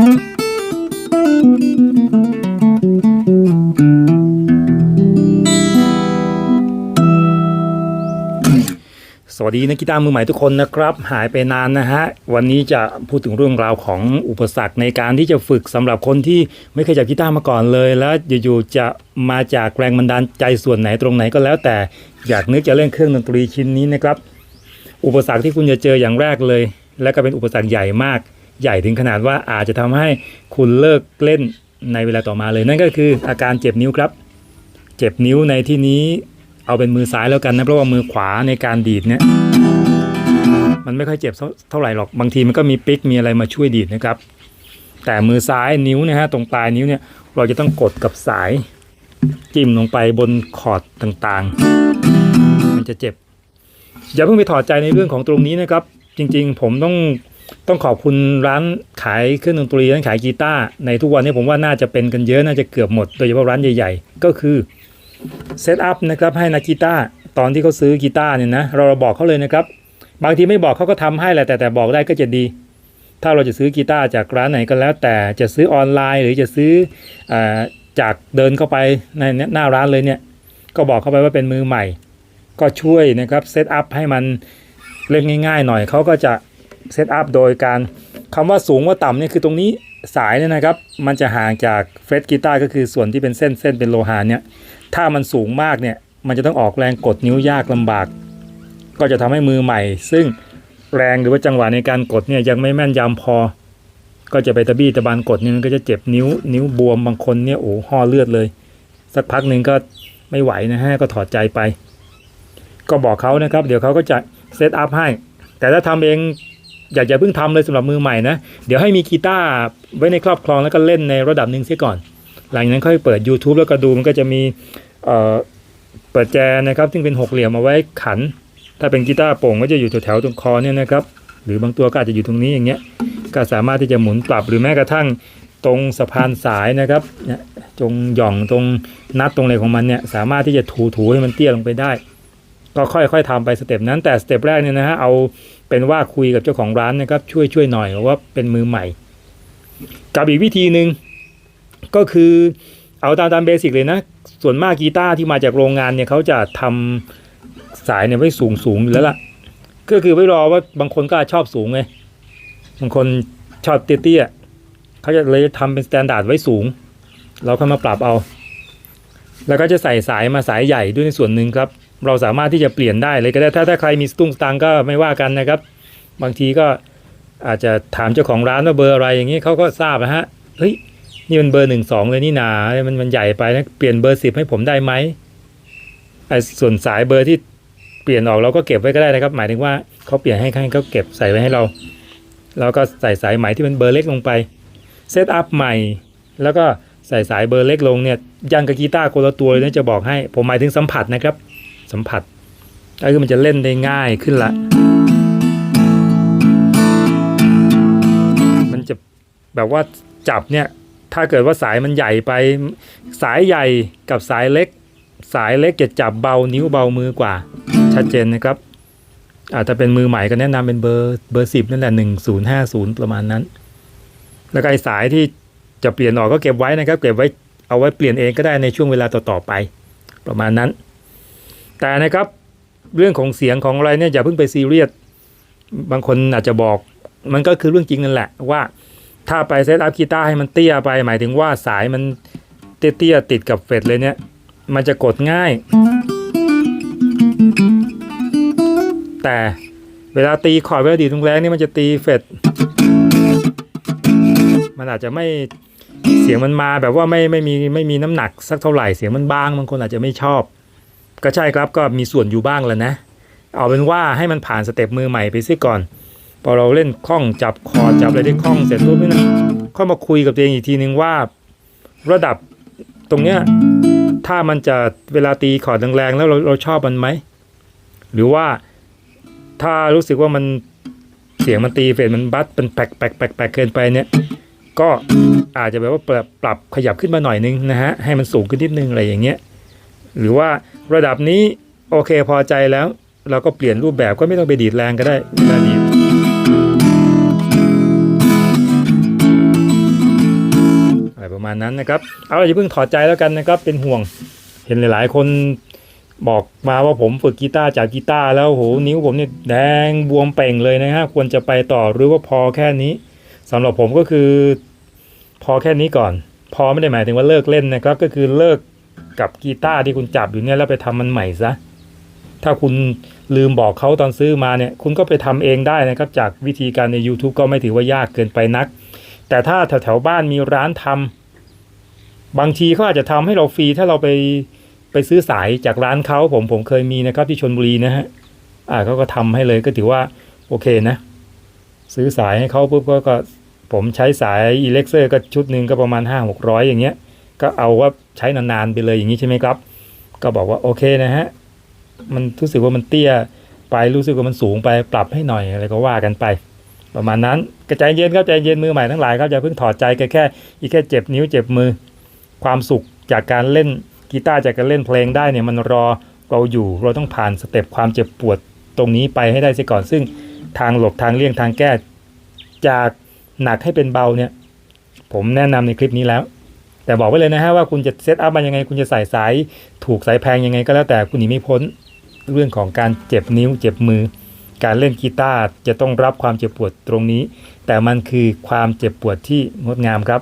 สวัสดีนักกีตาร์มือใหม่ทุกคนนะครับ หายไปนานนะฮะ วันนี้จะพูดถึงเรื่องราวของอุปสรรคในการที่จะฝึกสำหรับคนที่ไม่เคยจับกีตาร์มาก่อนเลย แล้วอยู่ๆจะมาจากแรงบันดาลใจส่วนไหนตรงไหนก็แล้ว แต่อยากนึกจะเล่นเครื่องดนตรีชิ้นนี้นะครับ อุปสรรคที่คุณจะเจออย่างแรกเลย และก็เป็นอุปสรรคใหญ่มาก ใหญ่ถึงขนาดว่าอาจจะทำให้คุณเลิกเล่นในเวลาต่อมาเลย นั่นก็คืออาการเจ็บนิ้วครับ เจ็บนิ้วในที่นี้เอาเป็นมือซ้ายแล้วกันนะเพราะว่ามือขวาในการดีดเนี่ยมันไม่ค่อยเจ็บเท่าเท่าไหร่หรอกบางทีมันก็มีปิกมีอะไรมาช่วยดีดนะครับ แต่มือซ้ายนิ้วนะฮะตรงปลายนิ้วเนี่ยเราจะต้องกดกับสายจิ้มลงไปบนคอร์ดต่างๆ มันจะเจ็บ อย่าเพิ่งไปถอดใจในเรื่องของตรงนี้นะครับ จริงๆ ผมต้อง ต้องขอบคุณร้านขายเครื่องดนตรีร้านขายกีตาร์ในทุกวันนี้ผมว่าน่าจะเป็นกันเยอะน่าจะเกือบหมดโดยเฉพาะร้านใหญ่ ๆ ก็คือเซตอัพนะครับให้นักกีตาร์ตอนที่เขาซื้อกีตาร์เนี่ยนะเราบอกเขาเลยนะครับ บางทีไม่บอกเขาก็ทำให้แหละแต่แต่บอกได้ก็จะดี ถ้าเราจะซื้อกีตาร์จากร้านไหนก็แล้ว แต่จะซื้อออนไลน์ หรือจะซื้ออจากเดินเข้าไปในหน้าร้านเลยเนี่ยก็บอกเข้าไปว่าเป็นมือใหม่ ก็ช่วยนะครับเซตอัพให้มันเล่นง่าย ๆ หน่อยเขาก็จะ เซตอัพโดยการคำว่าสูงว่าต่ำเนี่ยคือตรงนี้สายเนี่ยนะครับ มันจะห่างจากเฟรตกีตาร์ก็คือส่วนที่เป็นเส้นเส้นเป็นโลหะเนี่ยถ้ามันสูงมากเนี่ยมันจะต้องออกแรงกดนิ้วยากลำบาก ก็จะทำให้มือใหม่ ซึ่งแรงหรือว่าจังหวะในการกดเนี่ยยังไม่แม่นยำพอ ก็จะไปตะบี้ตะบานกดนี่มันก็จะเจ็บนิ้ว นิ้วบวมบางคนเนี่ยโอ้ห่อเลือดเลย สักพักหนึ่งก็ไม่ไหวนะฮะก็ถอดใจไป ก็บอกเขานะครับ เดี๋ยวเขาก็จะเซตอัพให้ แต่ถ้าทำเอง อยากจะเพิ่งทำเลยสำหรับมือใหม่นะ เดี๋ยวให้มีกีตาร์ไว้ในครอบครองแล้วก็เล่นในระดับหนึ่งเสียก่อน หลังจากนั้นค่อยเปิด YouTube แล้วก็ดูมันก็จะมีเอ่อเปิดแจนะครับซึ่งเป็นหกเหลี่ยมเอาไว้ขัน ถ้าเป็นกีตาร์โป่งก็จะอยู่แถวๆตรงคอเนี่ยนะครับ หรือบางตัวก็อาจจะอยู่ตรงนี้อย่างเงี้ย ก็สามารถที่จะหมุนปรับหรือแม้กระทั่งตรงสะพานสายนะครับเนี่ยตรงหย่องตรงนัดตรงอะไรของมันเนี่ยสามารถที่จะถูๆให้มันเตี้ยลงไปได้ ก็ค่อยๆทำไปสเต็ปนั้นแต่สเต็ปแรกเนี่ยนะฮะเอา เป็นว่าคุยกับเจ้าของร้านนะครับ ช่วยช่วยหน่อยว่าเป็นมือใหม่ กับอีกวิธีหนึ่งก็คือเอาตามตามเบสิกเลยนะ ส่วนมากกีตาร์ที่มาจากโรงงานเนี่ยเขาจะทำสายเนี่ยไว้สูงสูงอยู่แล้วล่ะ ก็คือไว้รอว่าบางคนก็ชอบสูงไงบางคนชอบเตี้ยๆเขาจะเลยทำเป็นสแตนดาร์ดไว้สูง เราค่อยมาปรับเอา แล้วก็จะใส่สายมาสายใหญ่ด้วยในส่วนหนึ่งครับ เราสามารถที่จะเปลี่ยนได้เลยก็ได้ถ้าถ้าใครมีสตุ้งสตางก็ไม่ว่ากันนะครับ บางทีก็อาจจะถามเจ้าของร้านว่าเบอร์อะไรอย่างนี้เขาก็ทราบนะฮะเฮ้ยนี่มันเบอร์หนึ่งสองเลยนี่นามันมันใหญ่ไปนะเปลี่ยนเบอร์สิบให้ผมได้ไหมไอ้ส่วนสายเบอร์ที่เปลี่ยนออกเราก็เก็บไว้ก็ได้นะครับ หมายถึงว่าเขาเปลี่ยนให้ให้เขาเก็บใส่ไว้ให้เราแล้วก็ใส่สายไหม่ที่เป็นเบอร์เล็กลงไปเซตอัพใหม่ แล้วก็ใส่สายเบอร์เล็กลงเนี่ยยังกับกีตาร์คนละตัวเลยนะจะบอกให้ ผมหมายถึงสัมผัสนะครับ สัมผัสก็คือมันจะเล่นได้ง่ายขึ้นละ มันจะแบบว่าจับเนี่ย ถ้าเกิดว่าสายมันใหญ่ไป สายใหญ่กับสายเล็ก สายเล็กจะจับเบานิ้วเบามือกว่า ชัดเจนนะครับ อาจจะเป็นมือใหม่ก็แนะนำเป็นเบอร์เบอร์สิบนั่นแหละหนึ่งศูนย์ห้าศูนย์ประมาณนั้น แล้วก็ไอ้สายที่จะเปลี่ยนออกก็เก็บไว้นะครับ เก็บไว้เอาไว้เปลี่ยนเองก็ได้ในช่วงเวลาต่อๆไป ประมาณนั้น แต่นะครับเรื่องของเสียงของอะไรเนี่ยอย่าเพิ่งไปซีเรียสบางคนอาจจะบอก มันก็คือเรื่องจริงนั่นแหละว่า ถ้าไปเซตอัพกีตาร์ให้มันเตี้ยไป หมายถึงว่าสายมันเตี้ยๆติดกับเฟดเลยเนี่ย มันจะกดง่าย แต่เวลาตีคอร์ดเวลาดีดแรงนี่มันจะตีเฟดมันอาจจะไม่เสียงมันมาแบบว่าไม่ไม่มีไม่มีน้ำหนักสักเท่าไหร่เสียงมันบางบางคนอาจจะไม่ชอบ ก็ใช่ครับก็มีส่วนอยู่บ้างแล้วนะ เอาเป็นว่าให้มันผ่านสเต็ปมือใหม่ไปซิก่อน พอเราเล่นคล่องจับคอร์จับอะไรได้คล่องเสร็จปุ๊บนี่นะค่อยมาคุยกับตัวเองอีกทีนึงว่า ระดับตรงเนี้ยถ้ามันจะเวลาตีคอร์ดแรงๆแล้วเราเราชอบมันไหม หรือว่าถ้ารู้สึกว่ามันเสียงมันตีเฟดมันบัสเป็นแปลกแปลกแปลกแปลกเกินไปเนี่ยก็อาจจะแบบว่าปรับปรับขยับขึ้นมาหน่อยนึงนะฮะให้มันสูงขึ้นนิดนึงอะไรอย่างเงี้ย หรือว่าระดับนี้โอเคพอใจแล้ว เราก็เปลี่ยนรูปแบบก็ไม่ต้องไปดีดแรงก็ได้เวลาดีดประมาณนั้นนะครับ เอาอย่าเพิ่งถอดใจแล้วกันนะครับ เป็นห่วงเห็นหลาย ๆ คนบอกมาว่าผมฝึกกีตาร์จากกีตาร์แล้วโหนิ้วผมเนี่ยแดงบวมเป่งเลยนะฮะควรจะไปต่อหรือว่าพอแค่นี้สำหรับผมก็คือ พอแค่นี้ก่อน พอไม่ได้หมายถึงว่าเลิกเล่นนะครับ ก็คือเลิก กับกีตาร์ที่คุณจับอยู่เนี่ยแล้วไปทำมันใหม่ซะถ้าคุณลืมบอกเขาตอนซื้อมาเนี่ย คุณก็ไปทำเองได้นะครับ จากวิธีการใน YouTube ก็ไม่ถือว่ายากเกินไปนัก แต่ถ้าแถวๆบ้านมีร้านทำบางทีเขาอาจจะทำให้เราฟรีถ้าเราไปไปซื้อสายจากร้านเขาผมผมเคยมีนะครับที่ชนบุรีนะฮะอ่าเขาก็ทำให้เลยก็ถือว่าโอเคนะ ซื้อสายให้เขาปุ๊บก็ก็ผมใช้สายอิเล็กเซอร์ก็ชุดหนึ่งก็ประมาณห้าหกร้อยอย่างเงี้ย ก็เอาว่าใช้นานๆไปเลยอย่างนี้ใช่ไหมครับ ก็บอกว่าโอเคนะฮะมันรู้สึกว่ามันเตี้ยไปรู้สึกว่ามันสูงไปปรับให้หน่อยอะไรก็ว่ากันไป ประมาณนั้นกระใจเย็นครับใจเย็นมือใหม่ทั้งหลายครับอย่าเพิ่งถอดใจกันแค่อีกแค่เจ็บนิ้วเจ็บมือ ความสุขจากการเล่นกีตาร์จากการเล่นเพลงได้เนี่ยมันรอเราอยู่เราต้องผ่านสเต็ปความเจ็บปวดตรงนี้ไปให้ได้เสียก่อนซึ่งทางหลบทางเลี่ยงทางแก้จากหนักให้เป็นเบาเนี่ย ผมแนะนำในคลิปนี้แล้ว แต่บอกไว้เลยนะฮะว่าคุณจะเซตอัพมันยังไง คุณจะใส่สายถูกสายแพงยังไงก็แล้วแต่คุณหนีไม่พ้นเรื่องของการเจ็บนิ้วเจ็บมือ การเล่นกีตาร์จะต้องรับความเจ็บปวดตรงนี้ แต่มันคือความเจ็บปวดที่งดงามครับ